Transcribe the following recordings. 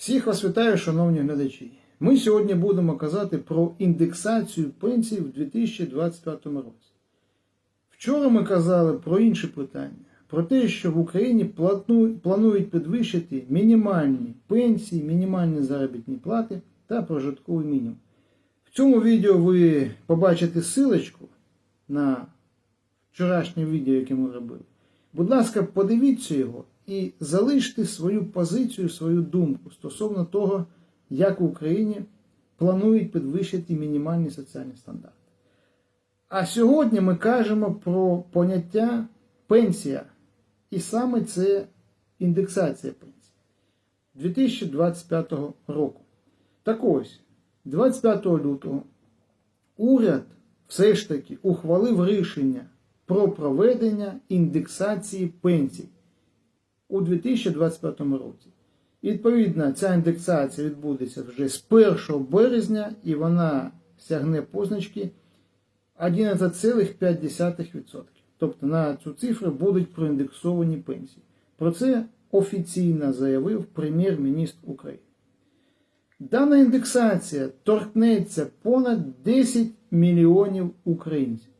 Всіх вас вітаю, шановні глядачі. Ми сьогодні будемо казати про індексацію пенсій в 2025 році. Вчора ми казали про інше питання, про те, що в Україні планують підвищити мінімальні пенсії, мінімальні заробітні плати та прожитковий мінімум. В цьому відео ви побачите силочку на вчорашнє відео, яке ми робили. Будь ласка, подивіться його і залиште свою позицію, свою думку стосовно того, як в Україні планують підвищити мінімальні соціальні стандарти. А сьогодні ми кажемо про поняття пенсія, і саме це індексація пенсії 2025 року. Так ось, 25 лютого уряд все ж таки ухвалив рішення про проведення індексації пенсій у 2025 році. Відповідно, ця індексація відбудеться вже з 1 березня і вона сягне позначки 11,5%. Тобто на цю цифру будуть проіндексовані пенсії. Про це офіційно заявив прем'єр-міністр України. Дана індексація торкнеться понад 10 мільйонів українців.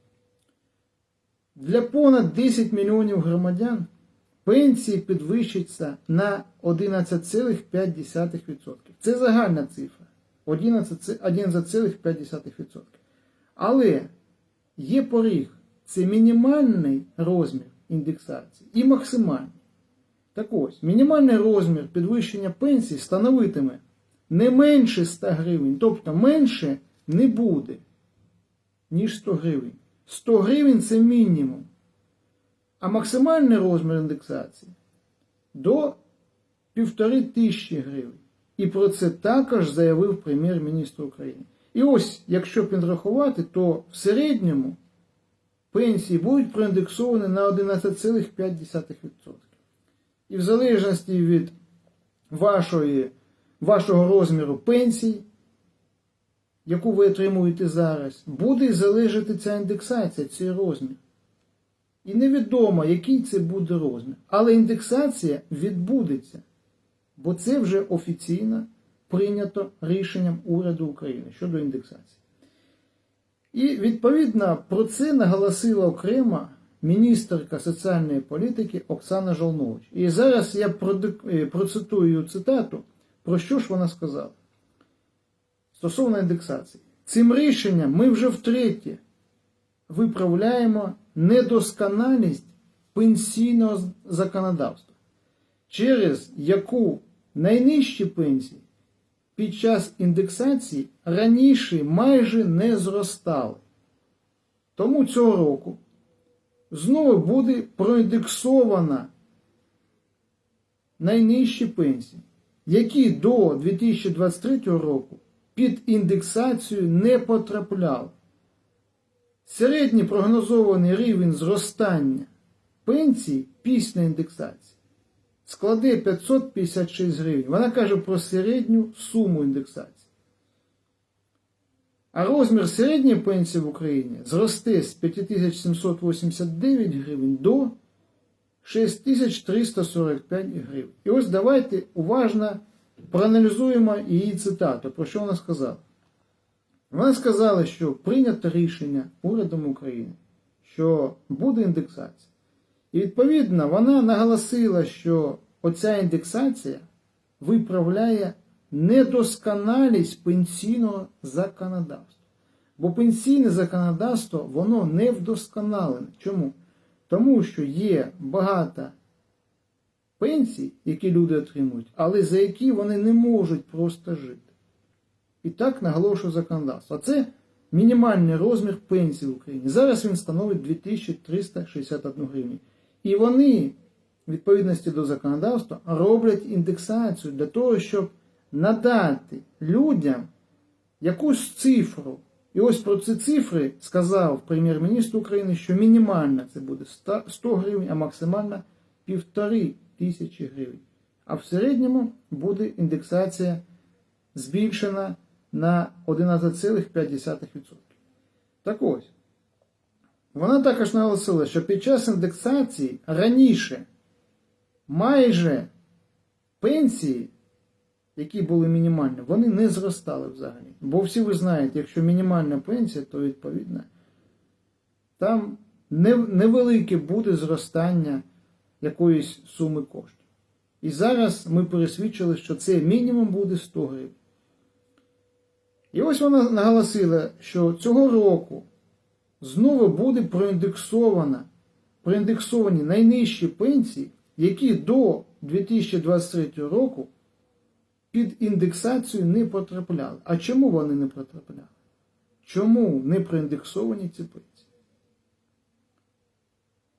Для понад 10 мільйонів громадян пенсії підвищаться на 11,5%. Це загальна цифра 11 це 11,5%. Але є поріг це мінімальний розмір індексації і максимальний. Так ось, мінімальний розмір підвищення пенсії становитиме не менше 100 гривень, тобто менше не буде, ніж 100 гривень. 100 гривень це мінімум. А максимальний розмір індексації до півтори тисячі гривень. І про це також заявив прем'єр-міністр України. І ось, якщо підрахувати, то в середньому пенсії будуть проіндексовані на 11,5%. І в залежності від вашої, вашого розміру пенсій, яку ви отримуєте зараз, буде залежати ця індексація, цей розмір. І невідомо, який це буде розмір. Але індексація відбудеться, бо це вже офіційно прийнято рішенням уряду України щодо індексації. І відповідно про це наголосила окремо міністерка соціальної політики Оксана Жолнович. І зараз я е, процитую цитату, про що ж вона сказала. Стосовно індексації. Цим рішенням ми вже втретє виправляємо недосконалість пенсійного законодавства, через яку найнижчі пенсії під час індексації раніше майже не зростали. Тому цього року знову буде проіндексована найнижчі пенсії, які до 2023 року під індексацію не потрапляли. Середній прогнозований рівень зростання пенсій після індексації складе 556 гривень. Вона каже про середню суму індексації. А розмір середньої пенсії в Україні зросте з 5789 гривень до 6345 гривень. І ось давайте уважно проаналізуємо її цитату, про що вона сказала. Вона сказала, що прийнято рішення урядом України, що буде індексація. І відповідно вона наголосила, що оця індексація виправляє недосконалість пенсійного законодавства. Бо пенсійне законодавство воно не вдосконалене. Чому? Тому що є багато пенсій, які люди отримують, але за які вони не можуть просто жити. І так наголошує законодавство. А це мінімальний розмір пенсії в Україні. Зараз він становить 2361 гривню. І вони, в відповідності до законодавства, роблять індексацію для того, щоб надати людям якусь цифру. І ось про ці цифри сказав прем'єр-міністр України, що мінімальна це буде 100 100 гривень, а максимальна півтори тисячі гривень. А в середньому буде індексація збільшена на 11,5%. Так ось, вона також наголосила, що під час індексації раніше майже пенсії які були мінімальні, вони не зростали взагалі. Бо всі ви знаєте, якщо мінімальна пенсія, то відповідно там невелике буде зростання якоїсь суми коштів. І зараз ми пересвідчили, що це мінімум буде 100 гривень. І ось вона наголосила, що цього року знову буде проіндексована, проіндексовані найнижчі пенсії, які до 2023 року під індексацію не потрапляли. А чому вони не потрапляли? Чому не проіндексовані ці пенсії?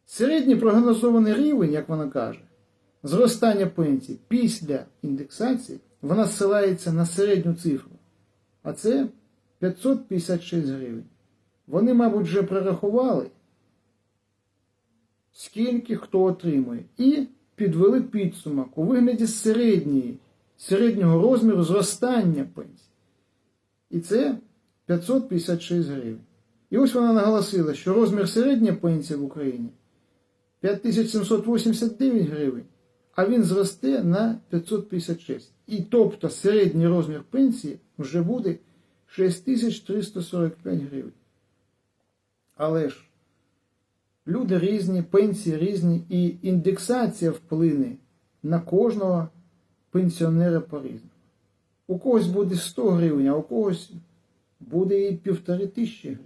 Середній прогнозований рівень, як вона каже, зростання пенсій після індексації, вона ссилається на середню цифру. А це 556 гривень. Вони, мабуть, вже прорахували, скільки хто отримує, і підвели підсумок у вигляді середньої, середнього розміру зростання пенсій. І це 556 гривень. І ось вона наголосила, що розмір середньої пенсії в Україні 5789 гривень, а він зросте на 556. І тобто середній розмір пенсії вже буде 6345 гривень. Але ж люди різні, пенсії різні, і індексація вплине на кожного пенсіонера по-різному. У когось буде 100 гривень, а у когось буде і півтори тисячі гривень.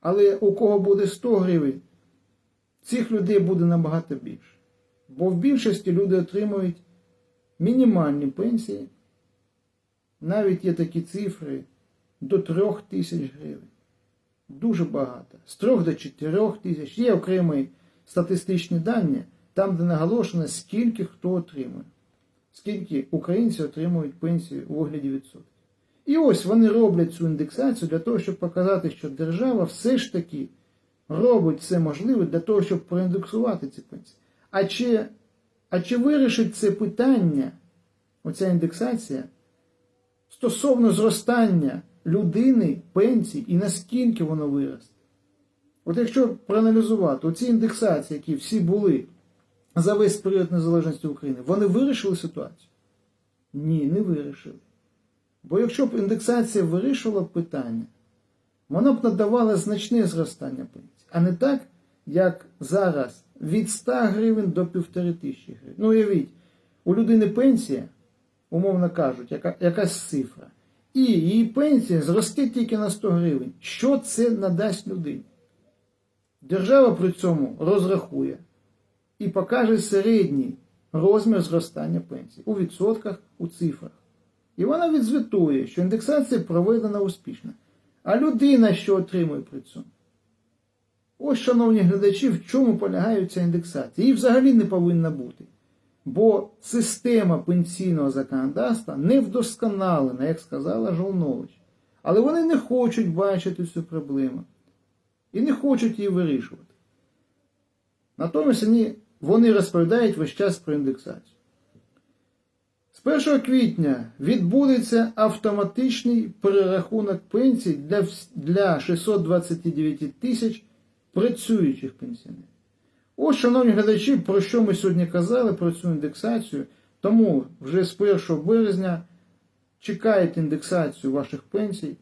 Але у кого буде 100 гривень, цих людей буде набагато більше. Бо в більшості люди отримують мінімальні пенсії. Навіть є такі цифри до 3 тисяч гривень. Дуже багато. З 3 до 4 тисяч. Є окремі статистичні дані, там, де наголошено, скільки хто отримує. Скільки українці отримують пенсію у вигляді відсотків. І ось вони роблять цю індексацію для того, щоб показати, що держава все ж таки робить все можливе для того, щоб проіндексувати ці пенсії. А чи, а чи вирішить це питання, оця індексація, стосовно зростання людини пенсій і наскільки воно виросте? От якщо проаналізувати оці індексації, які всі були за весь період незалежності України, вони вирішили ситуацію? Ні, не вирішили. Бо якщо б індексація вирішила питання, вона б надавала значне зростання пенсій, а не так, як зараз від 100 гривень до 1500 гривень. Ну, уявіть, у людини пенсія, умовно кажуть, яка, якась цифра, і її пенсія зросте тільки на 100 гривень. Що це надасть людині? Держава при цьому розрахує і покаже середній розмір зростання пенсії у відсотках, у цифрах. І вона відзвітує, що індексація проведена успішно. А людина, що отримує при цьому? Ось, шановні глядачі, в чому полягає ця індексація. Її взагалі не повинна бути. Бо система пенсійного законодавства не вдосконалена, як сказала Жолнович. Але вони не хочуть бачити цю проблему і не хочуть її вирішувати. Натомість вони, розповідають весь час про індексацію. З 1 квітня відбудеться автоматичний перерахунок пенсій для 629 тисяч працюючих пенсіонерів. Ось, шановні глядачі, про що ми сьогодні казали про цю індексацію. Тому вже з 1 березня чекайте індексацію ваших пенсій.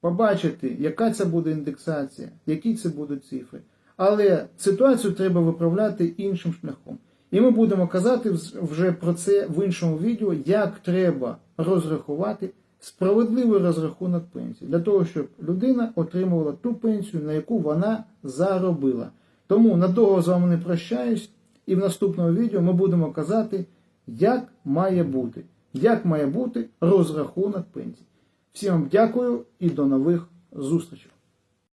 Побачити, яка це буде індексація, які це будуть цифри. Але ситуацію треба виправляти іншим шляхом. І ми будемо казати вже про це в іншому відео, як треба розрахувати справедливий розрахунок пенсії, для того, щоб людина отримувала ту пенсію, на яку вона заробила. Тому надовго з вами не прощаюсь, і в наступному відео ми будемо казати, як має бути, як має бути розрахунок пенсії. Всім вам дякую і до нових зустрічей.